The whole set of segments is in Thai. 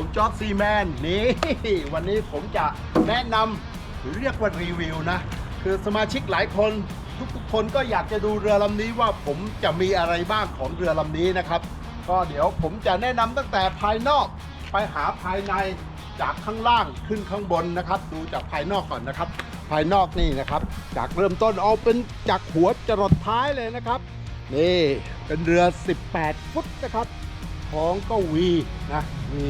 ผมจ็อกซีแมนนี่วันนี้ผมจะแนะนำหรือเรียกว่ารีวิวนะ คือสมาชิกหลายคนทุกๆคนก็อยากจะดูเรือลำนี้ว่าผมจะมีอะไรบ้างของเรือลำนี้นะครับ ก็เดี๋ยวผมจะแนะนำตั้งแต่ภายนอกไปหาภายในจากข้างล่างขึ้นข้างบนนะครับ ดูจากภายนอกก่อนนะครับ ภายนอกนี่นะครับ จากเริ่มต้นเอาเป็นจากหัวจรดท้ายเลยนะครับนี่เป็นเรือ 18 ฟุตนะครับ ของก็วีนะวี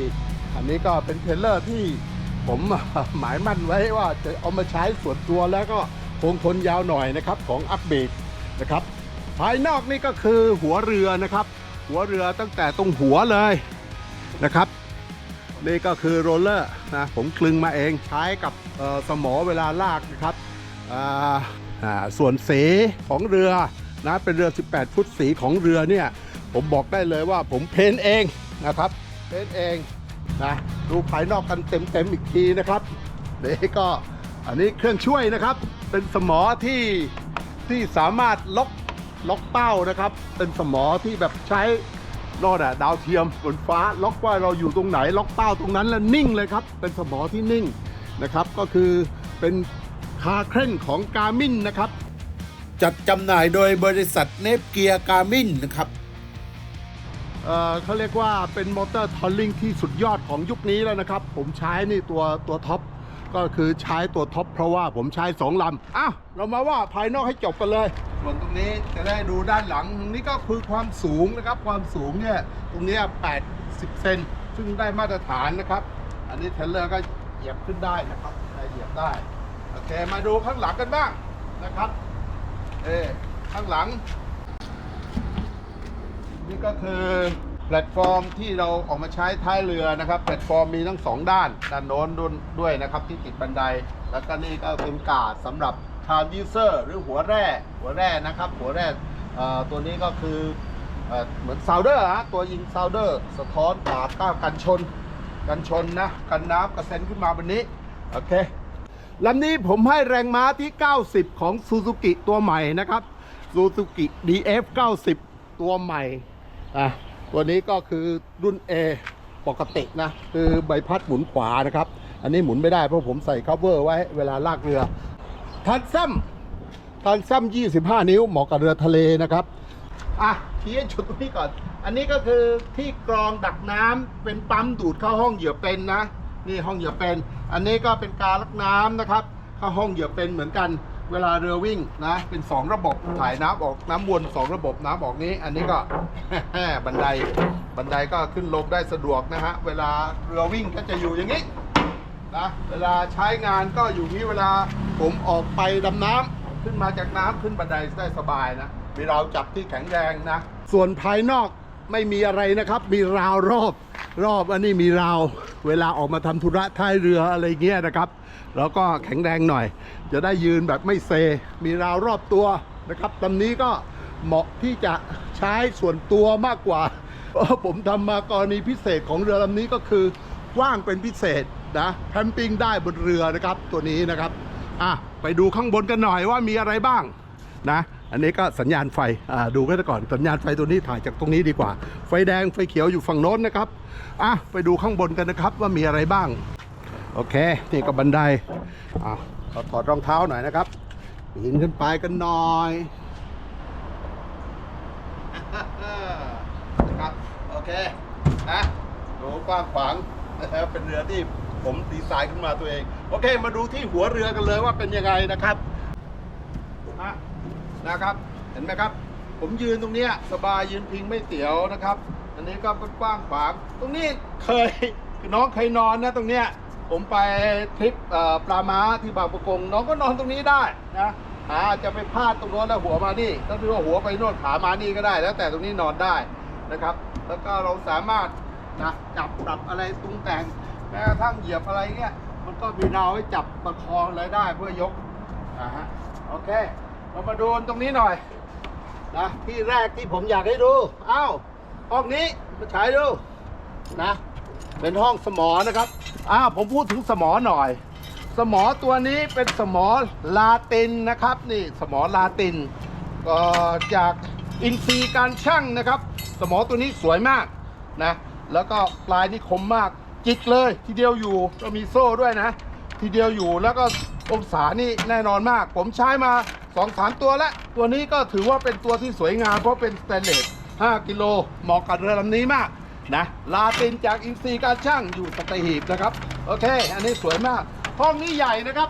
อันนี้ก็เป็นเทรลเลอร์ที่ผมหมายมั่นไว้ว่าจะเอามาใช้ส่วนตัวแล้วก็คงทนยาวหน่อยนะครับของอัปเบดนะครับ ภายนอกนี่ก็คือหัวเรือนะครับ หัวเรือตั้งแต่ตรงหัวเลยนะครับ นี่ก็คือโรลเลอร์นะผมคลึงมาเองใช้กับสมอเวลาลากนะครับส่วนสีของเรือนะเป็นเรือ 18 ฟุตสีของเรือเนี่ยผมบอกได้เลยว่าผมเพ้นเองนะครับ เพ้นเอง นะดูภายนอกกันเต็มๆอีกทีนะครับเดี๋ยวก็อันนี้เครื่องช่วยนะครับ เป็นสมอที่ที่สามารถล็อกล็อกเป้านะครับ เป็นสมอที่แบบใช้นอดอะดาวเทียมบนฟ้า ล็อกว่าเราอยู่ตรงไหน ล็อกเป้าตรงนั้นแล้วนิ่งเลยครับ เป็นสมอที่นิ่งนะครับ ก็คือเป็นคาเคร่นของกามินนะครับ จัดจำหน่ายโดยบริษัทเนฟเกียร์กามินนะครับ เออเขาเรียกว่าเป็นมอเตอร์ทอลลิงที่สุดยอดของยุคนี้แล้วนะครับ ผมใช้นี่ตัวตัวท็อปก็คือใช้ตัวท็อปเพราะว่าผมใช้สองลำอ้าวเรามาว่าภายนอกให้จบกันเลย ส่วนตรงนี้จะได้ดูด้านหลังตรงนี้ก็คือความสูงนะครับ ความสูงเนี่ยตรงนี้80 เซนซึ่งได้มาตรฐานนะครับ อันนี้เทเลอร์ก็เหยียบขึ้นได้นะครับได้เหยียบได้โอเคมาดูข้างหลังกันบ้างนะครับ เออข้างหลัง นี่ก็คือแพลตฟอร์มที่เราออกมาใช้ท้ายเรือนะครับแพลตฟอร์มมีทั้งสองด้านด้านโน้นด้วยด้วยนะครับที่ติดบันได แล้วก็นี่ก็เป็นกาดสำหรับทานยูเซอร์หรือหัวแร่หัวแร่นะครับ หัวแร่ตัวนี้ก็คือเหมือนซาวเดอร์ฮะตัวยิงซาวเดอร์ สะท้อนกาดก้าวกันชน กันชนนะกันน้ำกระเซ็นขึ้นมาบนนี้โอเคลำนี้ผมให้แรงม้าที่ 90 ของซูซูกิตัวใหม่นะครับซูซูกิ DF 90 ตัวใหม่ อะตัวนี้ก็คือรุ่น A ปกตินะ คือใบพัดหมุนขวานะครับ อันนี้หมุนไม่ได้เพราะผมใส่คัฟเวอร์ไว้เวลาลากเรือ ทันซ้ำทันซ้ำ25 นิ้วเหมาะกับเรือทะเลนะครับ อะชี้ให้จุดตรงนี้ก่อน อันนี้ก็คือที่กรองดักน้ำเป็นปั๊มดูดเข้าห้องเหยื่อเป็นนะ นี่ห้องเหยื่อเป็น อันนี้ก็เป็นการลักน้ำนะครับ เข้าห้องเหยื่อเป็นเหมือนกัน เวลาเรือวิ่งนะ เป็นสองระบบถ่ายน้ำออกน้ำวนสองระบบน้ำออกนี้ อันนี้ก็ บันไดบันไดก็ขึ้นลงได้สะดวกนะฮะ เวลาเรือวิ่งก็จะอยู่อย่างนี้นะเวลาใช้งานก็อยู่นี้เวลาผมออกไปดำน้ำขึ้นมาจากน้ำขึ้นบันไดได้สบายนะมีเราจับที่แข็งแรงนะ ส่วนภายนอก ไม่มีอะไรนะครับ มีราวรอบรอบอันนี้มีราว เวลาออกมาทำธุระท้ายเรืออะไรเงี้ยนะครับ แล้วก็แข็งแรงหน่อย จะได้ยืนแบบไม่เซ มีราวรอบตัวนะครับลำนี้ก็เหมาะที่จะใช้ส่วนตัวมากกว่าเพราะผมทำมากรณีพิเศษของเรือลำนี้ก็คือกว้างเป็นพิเศษนะแคมปิ้งได้บนเรือนะครับตัวนี้นะครับอะไปดูข้างบนกันหน่อยว่ามีอะไรบ้างนะ อันนี้ก็สัญญาณไฟอ่าดูกันก่อนสัญญาณไฟตัวนี้ถ่ายจากตรงนี้ดีกว่า ไฟแดงไฟเขียวอยู่ฝั่งโน้นนะครับอะไปดูข้างบนกันนะครับว่ามีอะไรบ้าง โอเค นี่ก็บันไดอะขอถอดรองเท้าหน่อยนะครับปีนขึ้นไปกันหน่อยนะครับโอเคนะดูกว้างขวางนะครับเป็นเรือที่ผมดีไซน์ขึ้นมาตัวเอง โอเค มาดูที่หัวเรือกันเลยว่าเป็นยังไงนะครับ นะครับ เห็นไหมครับ ผมยืนตรงนี้สบายยืนพิงไม่เสียวนะครับ อันนี้ก็กว้างขวางตรงนี้เคยน้องเคยนอนนะตรงเนี้ยผมไปทริปปลาม้าที่บางประกงน้องก็นอนตรงนี้ได้นะขาอาจจะไปพลาดตรงโน้นแล้วหัวมานี่ถ้าพี่ว่าหัวไปโน่นขามานี่ก็ได้ แล้วแต่ตรงนี้นอนได้นะครับ แล้วก็เราสามารถนะจับปรับอะไรตรุงแต่งแม้กระทั่งเหยียบอะไรเงี้ยมันก็มีราวให้จับประคองอะไรได้เพื่อยกนะฮะโอเค เรามาดูตรงนี้หน่อยนะที่แรกที่ผมอยากให้ดูอ้าวห้องนี้มาฉายดูนะเป็นห้องสมอนะครับอ้าวผมพูดถึงสมอหน่อย สมอตัวนี้เป็นสมอลาตินนะครับ นี่สมอลาติน ก็จากอินทรีย์การช่างนะครับ สมอตัวนี้สวยมากนะแล้วก็ปลายนี่คมมากจิกเลยทีเดียวอยู่ก็มีโซ่ด้วยนะ ทีเดียวอยู่แล้วก็องศานี่แน่นอนมาก ผมใช้มา 2องสามตัวแล้วตัวนี้ก็ถือว่าเป็นตัวที่สวยงามเพราะเป็นสแตนเลส5กิโลเหมาะกับเรือลำนี้มากนะลาตินจากอินซีการช่างอยู่สตหีบนะครับ โอเค อันนี้สวยมาก ห้องนี้ใหญ่นะครับ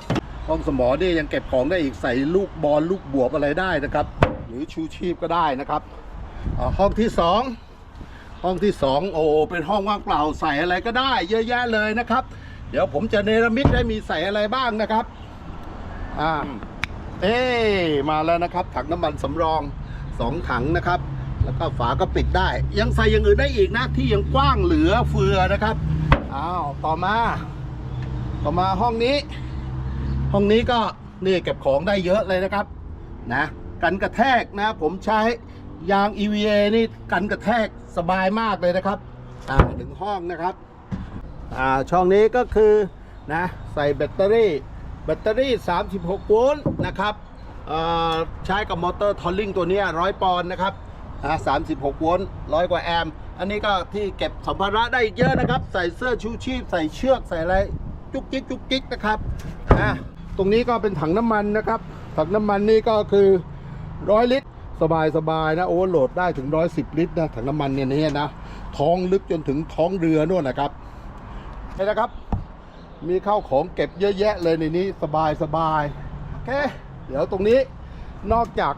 ห้องสมอเนี่ยยังเก็บของได้อีกใส่ลูกบอลลูกบวบอะไรได้นะครับ หรือชูชีพก็ได้นะครับห้องที่สองห้องที่สองโอ้เป็นห้องว่างเปล่าใส่อะไรก็ได้ เยอะแยะเลยนะครับ เดี๋ยวผมจะเนรมิตได้มีใส่อะไรบ้างนะครับอ่า เอ๊มาแล้วนะครับ ถังน้ำมันสำรองสองถังนะครับ แล้วก็ฝาก็ปิดได้ ยังใส่อย่างอื่นได้อีกนะ ที่ยังกว้างเหลือเฟือนะครับอ้าวต่อมา ต่อมาห้องนี้ ห้องนี้ก็นี่เก็บของได้เยอะเลยนะครับนะกันกระแทกนะ ผมใช้ยาง EVA นี่กันกระแทกสบายมากเลยนะครับอ่าหนึ่งห้องนะครับอ่าช่องนี้ก็คือนะใส่แบตเตอรี่ แบตเตอรี่ 36 โวลต์นะครับใช้กับมอเตอร์ทอลลิงตัวนี้ร้อยปอนด์นะครับอ่า36โวลต์ร้อยกว่าแอมป์อันนี้ก็ที่เก็บสัมภาระได้อีกเยอะนะครับ ใส่เสื้อชูชีพ ใส่เชือกใส่อะไรจุกจิกจุกจิกนะครับอ่าตรงนี้ก็เป็นถังน้ำมันนะครับ ถังน้ำมันนี่ก็คือร้อยลิตร สบายสบายนะโอเวอร์โหลดได้ถึง110ลิตรนะถังน้ำมันเนี่ยนี่นะท้องลึกจนถึงท้องเรือนู่นนะครับนี่นะครับ มีข้าวของเก็บเยอะแยะเลยในนี้สบายสบายโอเค เดี๋ยวตรงนี้นอกจาก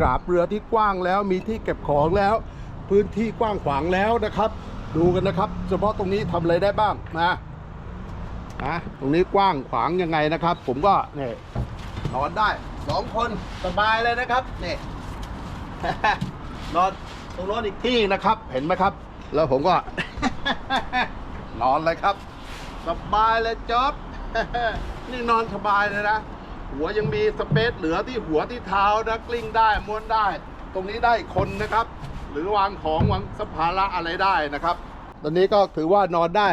กราบเรือที่กว้างแล้วมีที่เก็บของแล้ว พื้นที่กว้างขวางแล้วนะครับ ดูกันนะครับ เฉพาะตรงนี้ทำอะไรได้บ้างนะนะตรงนี้กว้างขวางยังไงนะครับ ผมก็เนี่ยนอนได้สองคนสบายเลยนะครับนี่นอนตรงโน้นอีกที่นะครับ เห็นไหมครับ แล้วผมก็ นอนเลยครับ สบายเลยจ๊อบ นี่นอนสบายเลยนะ หัวยังมีสเปซเหลือที่หัวที่เท้านะกลิ้งได้ม้วนได้ ตรงนี้ได้คนนะครับ หรือวางของวางสัมภาระอะไรได้นะครับ ตอนนี้ก็ถือว่านอนได้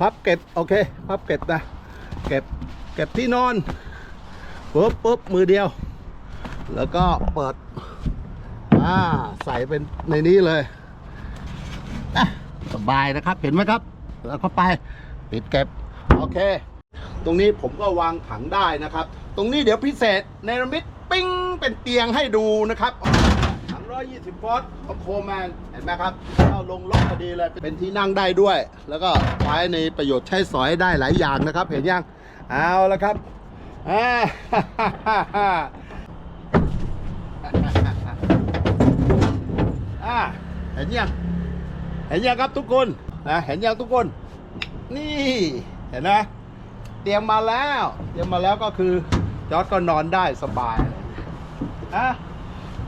พับเก็บโอเค พับเก็บนะ เก็บเก็บที่นอนปุ๊บปุ๊บมือเดียว แล้วก็เปิดอ่าใส่เป็นในนี้เลยอะสบายนะครับเห็นไหมครับแล้วเข้าไป ปิดเก็บโอเค ตรงนี้ผมก็วางถังได้นะครับ ตรงนี้เดี๋ยวพิเศษเนรมิตปิ้งเป็นเตียงให้ดูนะครับถัง120ฟอตของโคแมนเห็นไหมครับเข้าลงล็อกพอดีเลยเป็นที่นั่งได้ด้วย แล้วก็ใช้ในประโยชน์ใช้สอยได้หลายอย่างนะครับ เห็นยังเอาละครับอ่าอ่าเห็นยังเห็นยังครับทุกคนนะเห็นยังทุกคน นี่เห็นไหมเตรียมมาแล้ว เตรียมมาแล้วก็คือจอร์ดก็นอนได้สบายเลยนะ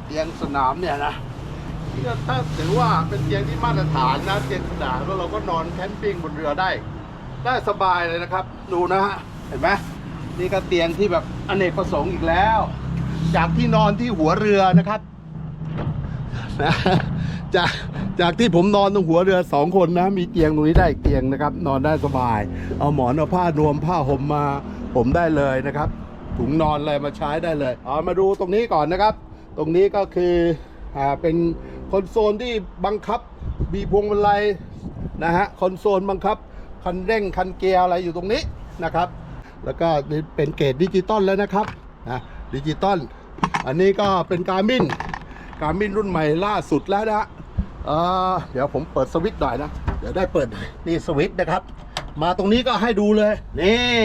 เตียงสนามเนี่ยนะนี่ถ้าถือว่าเป็นเตียงที่มาตรฐานนะเตียงสนามแล้วเราก็นอนแคมปิ้งบนเรือได้ ได้สบายเลยนะครับ ดูนะฮะเห็นไหมนี่ก็เตียงที่แบบอเนกประสงค์อีกแล้ว จากที่นอนที่หัวเรือนะครับนะ จากจากที่ผมนอนตรงหัวเรือสองคนนะ มีเตียงตรงนี้ได้อีกเตียงนะครับ นอนได้สบาย เอาหมอนเอาผ้านวมผ้าห่มมาผมได้เลยนะครับ ถุงนอนอะไรมาใช้ได้เลยเอามาดูตรงนี้ก่อนนะครับ ตรงนี้ก็คืออ่าเป็นคอนโซลที่บังคับมีพวงมาลัยนะฮะคอนโซลบังคับ คันเร่งคันเกียร์อะไรอยู่ตรงนี้นะครับ แล้วก็นี่เป็นเกรดดิจิตอลแล้วนะครับนะดิจิตอลอันนี้ก็เป็นการ์มินการ์มินรุ่นใหม่ล่าสุดแล้วนะเอ่อ เดี๋ยวผมเปิดสวิตช์หน่อยนะ เดี๋ยวได้เปิดหน่อยนี่สวิตช์นะครับ มาตรงนี้ก็ให้ดูเลย นี่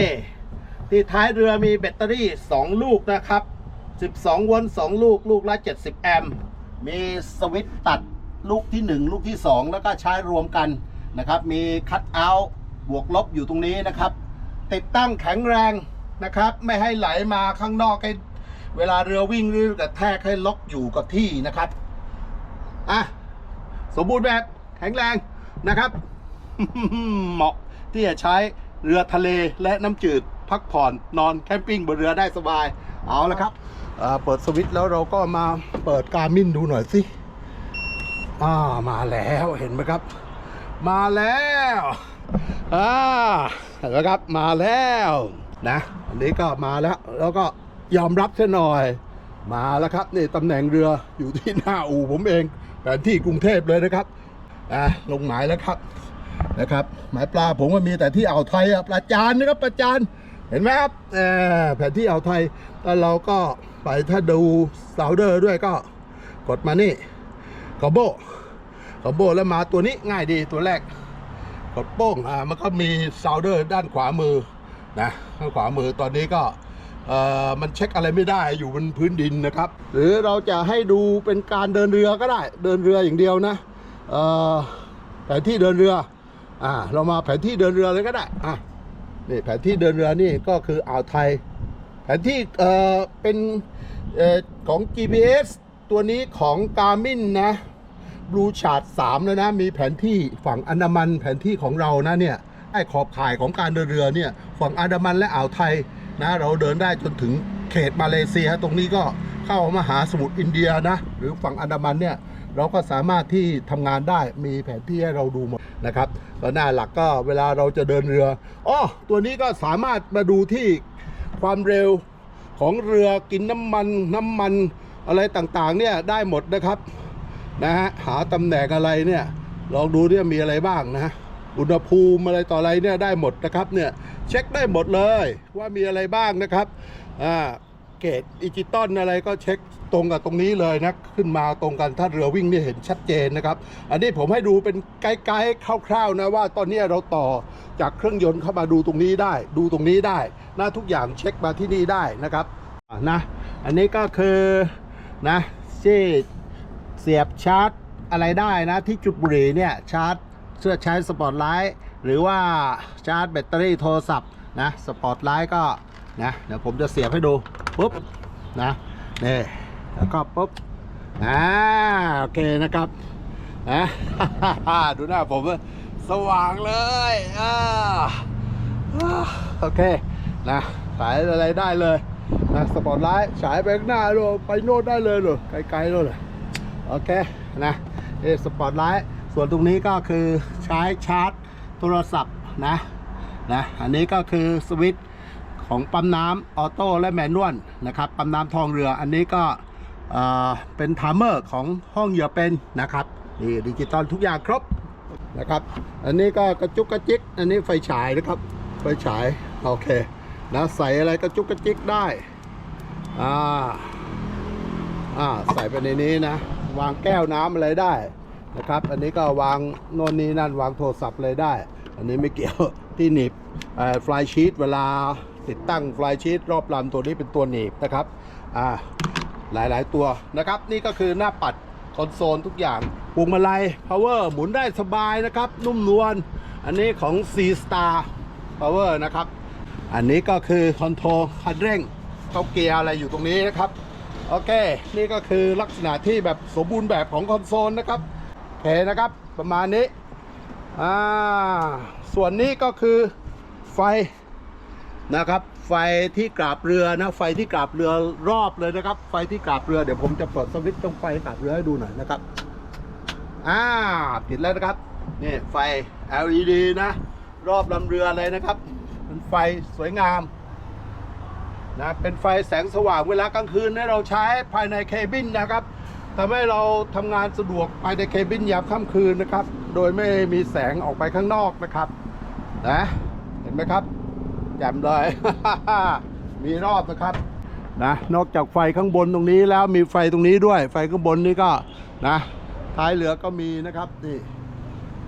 ที่ท้ายเรือมีแบตเตอรี่ 2 ลูกนะครับ 12โวลต์2ลูก ลูกละ 70 แอมป์มีสวิตช์ตัดลูกที่ 1 ลูกที่ 2 แล้วก็ใช้รวมกันนะครับ มีคัตเอาท์บวกลบอยู่ตรงนี้นะครับ ติดตั้งแข็งแรงนะครับ ไม่ให้ไหลมาข้างนอกให้เวลาเรือวิ่งหรือกระแทกให้ล็อกอยู่กับที่นะครับ อะ สมบูรณ์แบบแข็งแรงนะครับ เหมาะที่จะใช้เรือทะเลและน้ำจืดพักผ่อนนอนแคมปิ้งบนเรือได้สบาย เอาละครับเปิดสวิตช์แล้วเราก็มาเปิดการมินดูหน่อยสิอ่ามาแล้วเห็นไหมครับ มาแล้วอ่าเห็นไหมครับมาแล้วนะอันนี้ก็มาแล้วแล้วก็ยอมรับซะหน่อย มาแล้วครับนี่ตำแหน่งเรืออยู่ที่หน้าอู่ผมเอง แผนที่กรุงเทพเลยนะครับอ่าลงหมายแล้วครับนะครับ หมายปลาผมก็มีแต่ที่อ่าวไทยอะปลาจานนะครับปลาจานเห็นไหมครับเออแผนที่อ่าวไทยแล้วเราก็ไปถ้าดูซาวเดอร์ด้วยก็กดมานี่คอมโบคอมโบแล้วมาตัวนี้ง่ายดีตัวแรก กดโป้งอ่ามันก็มีซาวเดอร์ด้านขวามือนะด้านขวามือตอนนี้ก็ มันเช็คอะไรไม่ได้อยู่บนพื้นดินนะครับ หรือเราจะให้ดูเป็นการเดินเรือก็ได้เดินเรืออย่างเดียวนะแผนที่เดินเรืออ่าเรามาแผนที่เดินเรือเลยก็ได้อะนี่แผนที่เดินเรือนี่ก็คืออ่าวไทย แผนที่เอ่อเป็นเอ่อของ GPS ตัวนี้ของ Garmin นะบลูชาร์ด3แล้วนะ มีแผนที่ฝั่งอันดามันแผนที่ของเรานะเนี่ยไอ้ขอบข่ายของการเดินเรือเนี่ยฝั่งอันดามันและอ่าวไทย นะเราเดินได้จนถึงเขตมาเลเซียตรงนี้ก็เข้ามหาสมุทรอินเดียนะ หรือฝั่งอันดามันเนี่ยเราก็สามารถที่ทำงานได้มีแผนที่ให้เราดูหมดนะครับแล้วหน้าหลักก็เวลาเราจะเดินเรืออ้อตัวนี้ก็สามารถมาดูที่ความเร็วของเรือกินน้ำมันน้ำมันอะไรต่างๆเนี่ยได้หมดนะครับนะฮะหาตำแหน่งอะไรเนี่ยลองดูเนี่ยมีอะไรบ้างนะ อุณหภูมิอะไรต่ออะไรเนี่ยได้หมดนะครับเนี่ยเช็คได้หมดเลยว่ามีอะไรบ้างนะครับอ่าเกตอิจิตอลอะไรก็เช็คตรงกับตรงนี้เลยนะขึ้นมาตรงกันถ้าเรือวิ่งเนี่ยเห็นชัดเจนนะครับ อันนี้ผมให้ดูเป็นไกด์ๆคร่าวๆนะว่าตอนนี้เราต่อจากเครื่องยนต์เข้ามาดูตรงนี้ได้ ดูตรงนี้ได้นะทุกอย่างเช็คมาที่นี่ได้นะครับะนะอันนี้ก็คือนะที่เสียบชาร์จอะไรได้นะที่จุดบุหรี่เนี่ยชาร์จ เสื้อใช้สปอตไลท์หรือว่าชาร์จแบตเตอรี่โทรศัพท์นะสปอตไลท์ก็นะเดี๋ยวผมจะเสียบให้ดูปุ๊บนะนี่แล้วก็ปุ๊บอ่าโอเคนะครับนะดูหน้าผมสว่างเลยอ่าโอเคนะสายอะไรได้เลยนะสปอตไลท์ฉายไปข้างหน้าเลยไปโน่นได้เลยเลยไกลๆเลยโอเคนะเอสปอตไลท์ ส่วนตรงนี้ก็คือใช้ชาร์จโทรศัพท์นะนะอันนี้ก็คือสวิตช์ของปั๊มน้ำออโต้และแมนนวลนะครับปั๊มน้ำทองเรืออันนี้ก็เป็นไทม์เมอร์ของห้องเหยื่อเป็นนะครับนี่ดิจิตอลทุกอย่างครบนะครับ อันนี้ก็กระจุกกระจิก อันนี้ไฟฉายนะครับ ไฟฉาย โอเคนะใส่อะไรกระจุกกระจิกได้ อ่า อ่า ใส่ไปในนี้นะ วางแก้วน้ำอะไรได้ นะครับ อันนี้ก็วางโน่นนี่นั่นวางโทรศัพท์เลยได้ อันนี้ไม่เกี่ยวที่หนีบฟลายชีตเวลาติดตั้งฟลายชีตรอบลำตัวนี้เป็นตัวหนีบนะครับอ่าหลายๆตัวนะครับ นี่ก็คือหน้าปัดคอนโซลทุกอย่างพวงมาลัย power หมุนได้สบายนะครับ นุ่มนวลอันนี้ของ C Star Power นะครับ อันนี้ก็คือคอนโทรลคันเร่งเข้าเกียร์อะไรอยู่ตรงนี้นะครับ โอเค นี่ก็คือลักษณะที่แบบสมบูรณ์แบบของคอนโซลนะครับ เคนะครับประมาณนี้อ่าส่วนนี้ก็คือไฟนะครับ ไฟที่กราบเรือนะไฟที่กราบเรือรอบเลยนะครับ ไฟที่กราบเรือเดี๋ยวผมจะเปิดสวิตช์ตรงไฟกราบเรือให้ดูหน่อยนะครับอ่าติดแล้วนะครับนี่ไฟ LED นะ รอบลำเรือเลยนะครับเป็นไฟสวยงามนะเป็นไฟแสงสว่างเวลากลางคืนเนี่ยเราใช้ภายในเคบินนะครับ ทำให้เราทำงานสะดวกภายในเคบินยามค่ำคืนนะครับ โดยไม่มีแสงออกไปข้างนอกนะครับ นะ เห็นไหมครับแจ่มเลย มีรอบนะครับ นะ นอกจากไฟข้างบนตรงนี้แล้วมีไฟตรงนี้ด้วย ไฟข้างบนนี่ก็นะ ท้ายเรือก็มีนะครับ นี่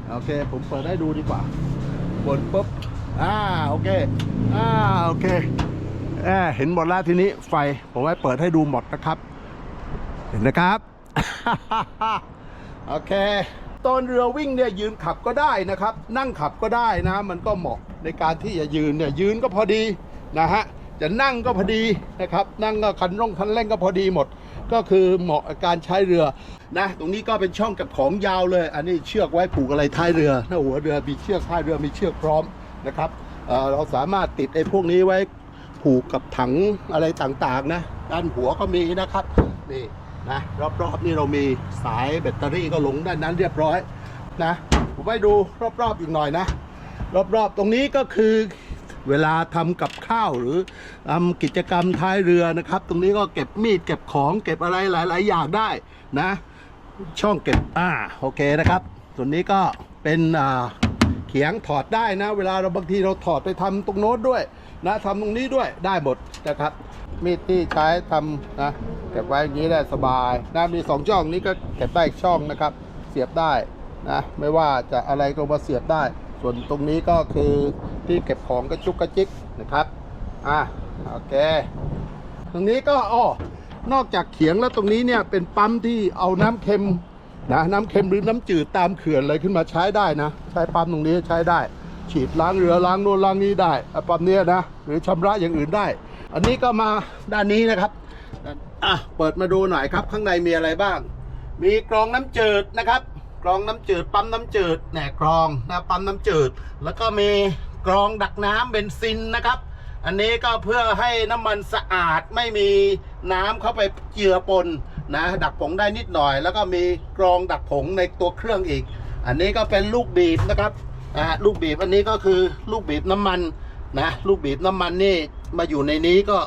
โอเค ผมเปิดให้ดูดีกว่า บนปุ๊บ อ่า โอเค อ่า โอเคแอบเห็นหมดแล้วทีนี้ไฟ ผมไว้เปิดให้ดูหมดนะครับ เห็นนะครับ โอเค ตอนเรือวิ่งเนี่ยยืนขับก็ได้นะครับ นั่งขับก็ได้นะ มันก็เหมาะในการที่จะยืนเนี่ยยืนก็พอดีนะฮะจะนั่งก็พอดีนะครับ นั่งก็คันร่องคันเร่งก็พอดีหมด ก็คือเหมาะกับการใช้เรือนะตรงนี้ก็เป็นช่องกับของยาวเลย อันนี้เชือกไว้ผูกอะไรท้ายเรือหน้าหัวเรือมีเชือกท้ายเรือมีเชือกพร้อมนะครับเเราสามารถติดไอ้พวกนี้ไว้ผูกกับถังอะไรต่างๆนะด้านหัวก็มีนะครับนี่ นะรอบๆนี่เรามีสายแบตเตอรี่ก็หลงด้านนั้นเรียบร้อยนะผมไปดูรอบๆอีกหน่อยนะ รอบๆตรงนี้ก็คือเวลาทำกับข้าวหรือทำกิจกรรมท้ายเรือนะครับ ตรงนี้ก็เก็บมีดเก็บของเก็บอะไรหลาย ๆ อย่างได้นะ ช่องเก็บอ่าโอเคนะครับ ส่วนนี้ก็เป็นอ่าเขียงถอดได้นะ เวลาเราบางทีเราถอดไปทำตรงโน้นด้วยนะทำตรงนี้ด้วยได้หมดนะครับ มีดที่ใช้ทำนะเก็บไว้อย่างนี้ได้สบายนะมีสองช่องนี้ก็เก็บได้อีกช่องนะครับ เสียบได้นะไม่ว่าจะอะไรก็มาเสียบได้ ส่วนตรงนี้ก็คือที่เก็บของกระจุกกระจิกนะครับอะโอเค ตรงนี้ก็อ้อนอกจากเขียงแล้วตรงนี้เนี่ยเป็นปั๊มที่เอาน้ำเค็มนะน้ำเค็มหรือน้ำจืดตามเขื่อนอะไรขึ้นมาใช้ได้นะ ใช้ปั๊มตรงนี้ใช้ได้ ฉีดล้างเรือล้างโน่นล้างนี้ได้ปั๊มเนี้ยนะหรือชำระอย่างอื่นได้ อันนี้ก็มาด้านนี้นะครับอะเปิดมาดูหน่อยครับ ข้างในมีอะไรบ้าง มีกรองน้ำจืดนะครับกรองน้ำจืดปั๊มน้ำจืดแหนกรองนะปั๊มน้ำจืด แล้วก็มีกรองดักน้ำเบนซินนะครับ อันนี้ก็เพื่อให้น้ำมันสะอาดไม่มีน้ำเข้าไปเจือปนนะดักผงได้นิดหน่อย แล้วก็มีกรองดักผงในตัวเครื่องอีก อันนี้ก็เป็นลูกบีบนะครับอ่าลูกบีบอันนี้ก็คือลูกบีบน้ำมันนะลูกบีบน้ำมันนี่ มาอยู่ในนี้ก็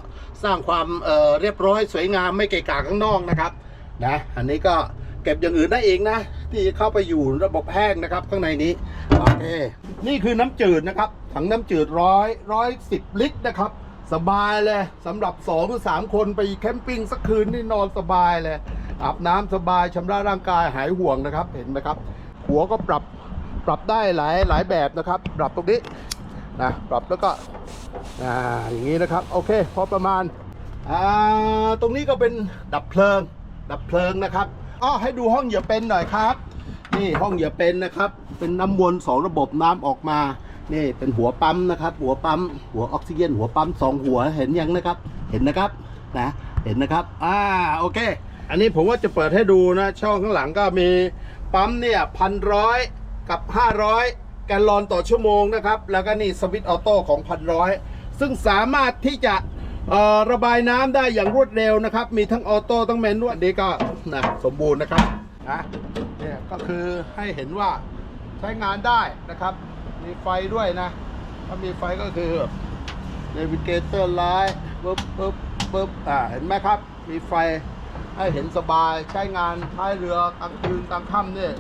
สร้างความเเรียบร้อยสวยงามไม่เกะกะข้างนอกนะครับนะอันนี้ก็เก็บอย่างอื่นได้เองนะ ที่เข้าไปอยู่ระบบแห้งนะครับ ข้างในนี้โอเคนี่คือน้ำจืดนะครับถังน้ำจืดร้อยร้อยสิบลิตรนะครับ สบายเลยสำหรับสองหรือสามคนไปแคมปิ้งสักคืนนี่นอนสบายเลยอาบน้ำสบายชำระร่างกายหายห่วงนะครับเห็นไหมครับ หัวก็ปรับปรับได้หลายหลายแบบนะครับ ปรับตรงนี้ นะปรับแล้วก็อ่าอย่างนี้นะครับ โอเค พอประมาณอ่าตรงนี้ก็เป็นดับเพลิง ดับเพลิงนะครับอ้อให้ดูห้องเหยื่อเป็นหน่อยครับ นี่ห้องเหยื่อเป็นนะครับ เป็นน้ำวนสองระบบน้ำออกมานี่เป็นหัวปั๊มนะครับ หัวปั๊ม หัวออกซิเจนหัวปั๊มสองหัวเห็นยังนะครับ เห็นนะครับนะเห็นนะครับอ่าโอเค อันนี้ผมว่าจะเปิดให้ดูนะ ช่องข้างหลังก็มีปั๊มเนี่ยพันร้อยกับ500 แกลลอนต่อชั่วโมงนะครับ แล้วก็นี่สวิตออโต้ของพันร้อยซึ่งสามารถที่จะระบายน้ำได้อย่างรวดเร็วนะครับ มีทั้งออโต้ทั้งแมนนวลนี่ก็นะสมบูรณ์นะครับนะเนี่ยก็คือให้เห็นว่าใช้งานได้นะครับ มีไฟด้วยนะ ถ้ามีไฟก็คือเนวิเกเตอร์ไลท์ปึ๊บปึ๊บปึ๊บอ่าเห็นไหมครับ มีไฟให้เห็นสบายใช้งานท้ายเรือกลางคืนกลางค่ำเนี่ย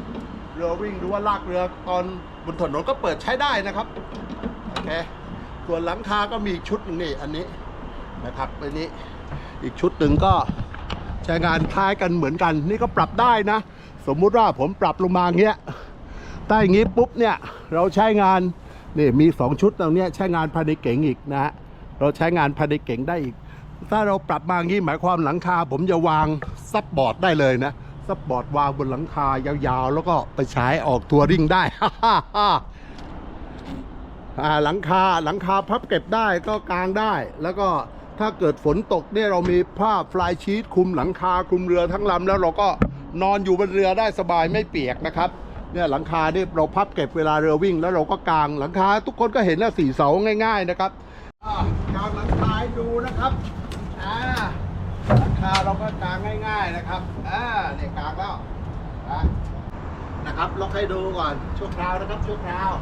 เรือวิ่งหรือว่าลากเรือตอนบนถนนก็เปิดใช้ได้นะครับโอเคส่วนหลังคาก็มีอีกชุดหนึ่งนี่อันนี้นะครับอันนี้อีกชุดหนึ่งก็ใช้งานคล้ายกันเหมือนกัน นี่ก็ปรับได้นะ สมมุติว่าผมปรับลงมาอย่างเงี้ยถ้อย่างนี้ปุ๊บเนี่ยเราใช้งานนี่มี 2 ชุดตรงเนี้ยใช้งานภายในเก๋งอีกนะฮะเราใช้งานภายในเก๋งได้อีก ถ้าเราปรับมาอย่างนี้หมายความหลังคาผมจะวางซับบอร์ดได้เลยนะ ซับบอร์ดวางบนหลังคายาวๆ แล้วก็ไปใช้ออกทัวริ่งได้อ่าหลังคาหลังคาพับเก็บได้ก็กางได้ แล้วก็ถ้าเกิดฝนตกเนี่ยเรามีผ้าฟลายชีตคลุมหลังคาคลุมเรือทั้งลำแล้วเราก็นอนอยู่บนเรือได้สบายไม่เปียกนะครับเนี่ยหลังคาเนี่ยเราพับเก็บเวลาเรือวิ่ง แล้วเราก็กางหลังคาทุกคนก็เห็นแล้วสี่เสาง่าย ๆ นะครับกางหลังคาดูนะครับ หลังคาเราก็กางง่าย ๆนะครับ อ่าเนี่ยกางแล้วนะนะครับล็อกให้ดูก่อนชั่วคราวนะครับชั่วคราว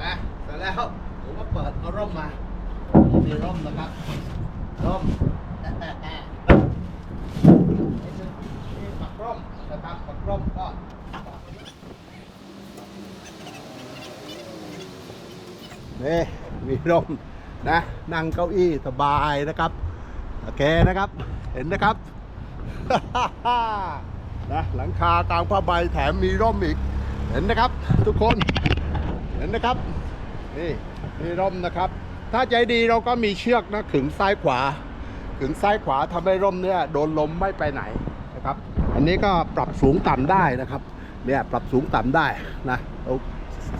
นะเสร็จแล้วผมก็เปิดเอาร่มมามีร่มนะครับร่มนี่ปักร่มนะครับปักร่มก็ นี่มีร่มนะนั่งเก้าอี้สบายนะครับโอเคนะครับ เห็นนะครับนะหลังคากลางผ้าใบแถมมีร่มอีก เห็นนะครับ ทุกคนเห็นนะครับนี่มีร่มนะครับ ถ้าใจดีเราก็มีเชือกนะขึงซ้ายขวาขึงซ้ายขวาทำให้ร่มเนี่ยโดนลมไม่ไปไหนนะครับ อันนี้ก็ปรับสูงต่ำได้นะครับเนี่ยปรับสูงต่ำได้นะเรา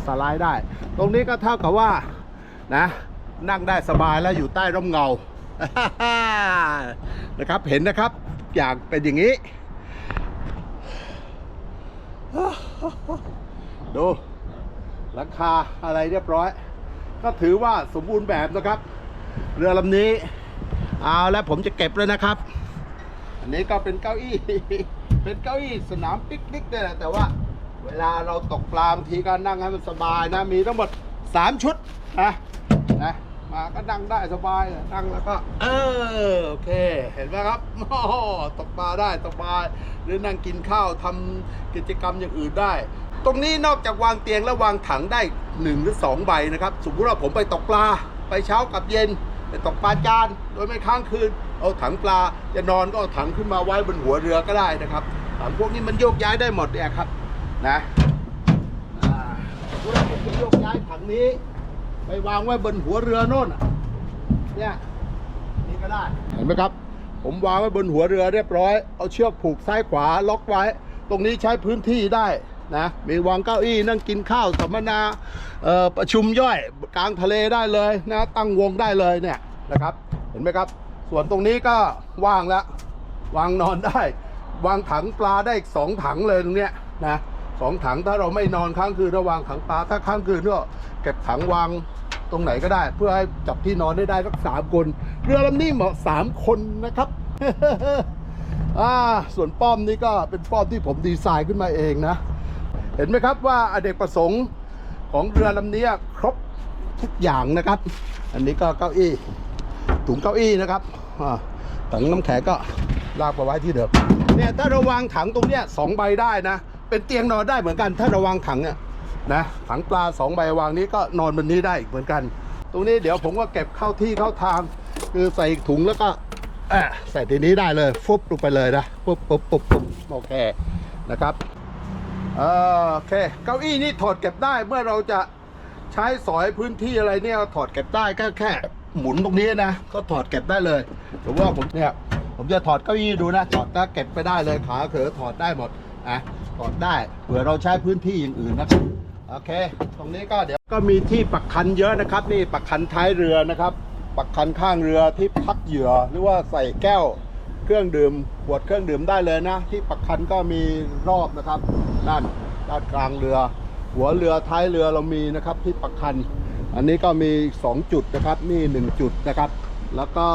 สไลด์ได้ ตรงนี้ก็เท่ากับว่านะนั่งได้สบายแล้วอยู่ใต้ร่มเงานะครับเห็นนะครับอย่างเป็นอย่างนี้ ดูหลังคาอะไรเรียบร้อย ก็ถือว่าสมบูรณ์แบบนะครับ เรือลำนี้เอาแล้วผมจะเก็บเลยนะครับ อันนี้ก็เป็นเก้าอี้ เป็นเก้าอี้สนามปิกนิกเนี่ยแต่ว่า เวลาเราตกปลาบางทีก็นั่งให้มันสบายนะ มีทั้งหมด 3 ชุดนะนะมาก็นั่งได้สบายนั่งแล้วก็ เออโอเค เห็นไหมครับโอ้ตกปลาได้สบาย หรือนั่งกินข้าวทำกิจกรรมอย่างอื่นได้ ตรงนี้นอกจากวางเตียงแล้ววางถังได้หนึ่งหรือสองใบนะครับ สมมติว่าผมไปตกปลา ไปเช้ากับเย็นไปตกปลาจานโดยไม่ค้างคืน เอาถังปลาจะนอนก็เอาถังขึ้นมาไว้บนหัวเรือก็ได้นะครับถังพวกนี้มันโยกย้ายได้หมดเนี่ยครับ นะอ่าสมมติว่าผมจะโยกย้ายถังนี้ ไปวางไว้บนหัวเรือโน่นน่ะเนี่ยนี่ก็ได้เห็นไหมครับ ผมวางไว้บนหัวเรือเรียบร้อย เอาเชือกผูกซ้ายขวาล็อกไว้ ตรงนี้ใช้พื้นที่ได้นะมีวางเก้าอี้นั่งกินข้าวสัมมนาเอ่อประชุมย่อยกลางทะเลได้เลยนะตั้งวงได้เลยเนี่ยนะครับเห็นไหมครับ ส่วนตรงนี้ก็ว่างแล้ววางนอนได้ วางถังปลาได้อีกสองถังเลยตรงเนี้ยนะ สองถังถ้าเราไม่นอนค้างคืนระวางถังปลาถ้าค้างคืนก็เก็บถังวางตรงไหนก็ได้ เพื่อให้จับที่นอนได้ได้สักสามคนเรือลำนี้เหมาะสามคนนะครับอ่าส่วนป้อมนี้ก็เป็นป้อมที่ผมดีไซน์ขึ้นมาเองนะ เห็นไหมครับว่าอเนกประสงค์ของเรือลำนี้ครบทุกอย่างนะครับ อันนี้ก็เก้าอี้ถุงเก้าอี้นะครับถังน้ำแข็งก็ลากมาไว้ที่เดิมเนี่ยถ้าเราวางถังตรงเนี้ยสองใบได้นะ เป็นเตียงนอนได้เหมือนกัน ถ้าราวางถังเนี่ยนะถังปลาสองใบวางนี้ก็นอนบนนี้ได้อีกเหมือนกัน ตรงนี้เดี๋ยวผมก็เก็บเข้าที่เข้าทาง คือใส่ถุงแล้วก็เออใส่ทีนี้ได้เลยฟุบลงไปเลยนะปุ๊บปุ๊บปุ๊บปุ๊บโอเคนะครับโอเค เก้าอี้นี่ถอดเก็บได้เมื่อเราจะใช้สอยพื้นที่อะไรเนี่ยถอดเก็บได้แค่แค่หมุนตรงนี้นะ ก็ถอดเก็บได้เลยหรือว่าผมเนี่ยผมจะถอดเก้าอี้ดูนะถอดก็เก็บไปได้เลยขาเขอถอดได้หมดอะ ถอดได้เผื่อเราใช้พื้นที่อย่างอื่นนะครับโอเค ตรงนี้ก็เดี๋ยวก็มีที่ปักคันเยอะนะครับ นี่ปักคันท้ายเรือนะครับ ปักคันข้างเรือที่พักเหยื่อหรือว่าใส่แก้วเครื่องดื่มขวดเครื่องดื่มได้เลยนะ ที่ปักคันก็มีรอบนะครับ ด้านด้านกลางเรือ หัวเรือท้ายเรือเรามีนะครับ ที่ปักคัน อันนี้ก็มี 2 จุดนะครับนี่1จุดนะครับ แล้วก็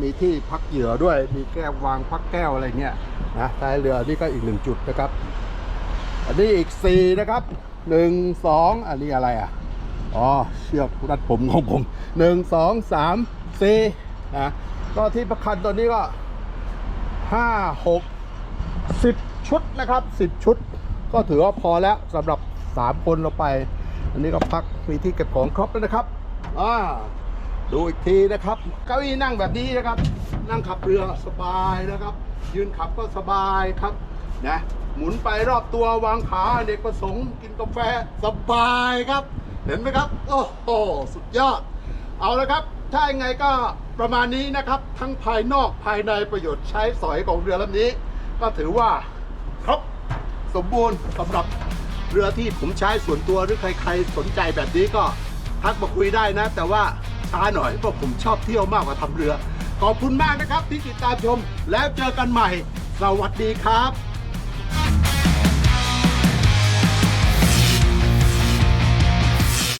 มีที่พักเหยื่อด้วยมีแก้ววางพักแก้วอะไรเงี้ยนะท้ายเรือนี่ก็อีก1จุดนะครับ อันนี้อีก4นะครับ1 2อันนี้อะไรอะอ๋อเชือกรัดผมของผมหนึ่งสองสามสี่นะก็ที่ประคันตัวนี้ก็ห้าหกสิบชุดนะครับสิบชุด ก็ถือว่าพอแล้วสำหรับสามคนเราไป อันนี้ก็พักมีที่เก็บของครบแล้วนะครับอ่าดูอีกทีนะครับ เก้าอี้นั่งแบบนี้นะครับ นั่งขับเรือสบายนะครับ ยืนขับก็สบายครับนะ หมุนไปรอบตัววางขาเด็กประสงค์กินกาแฟสบายครับ เห็นไหมครับ โอ้โหสุดยอด เอาละครับ ถ้ายังไงก็ประมาณนี้นะครับ ทั้งภายนอกภายในประโยชน์ใช้สอยของเรือลำนี้ ก็ถือว่าครบสมบูรณ์สำหรับเรือที่ผมใช้ส่วนตัวหรือใครๆสนใจแบบนี้ก็ทักมาคุยได้นะ แต่ว่าช้าหน่อยเพราะผมชอบเที่ยวมากกว่าทำเรือ ขอบคุณมากนะครับที่ติดตามชมแล้วเจอกันใหม่ สวัสดีครับ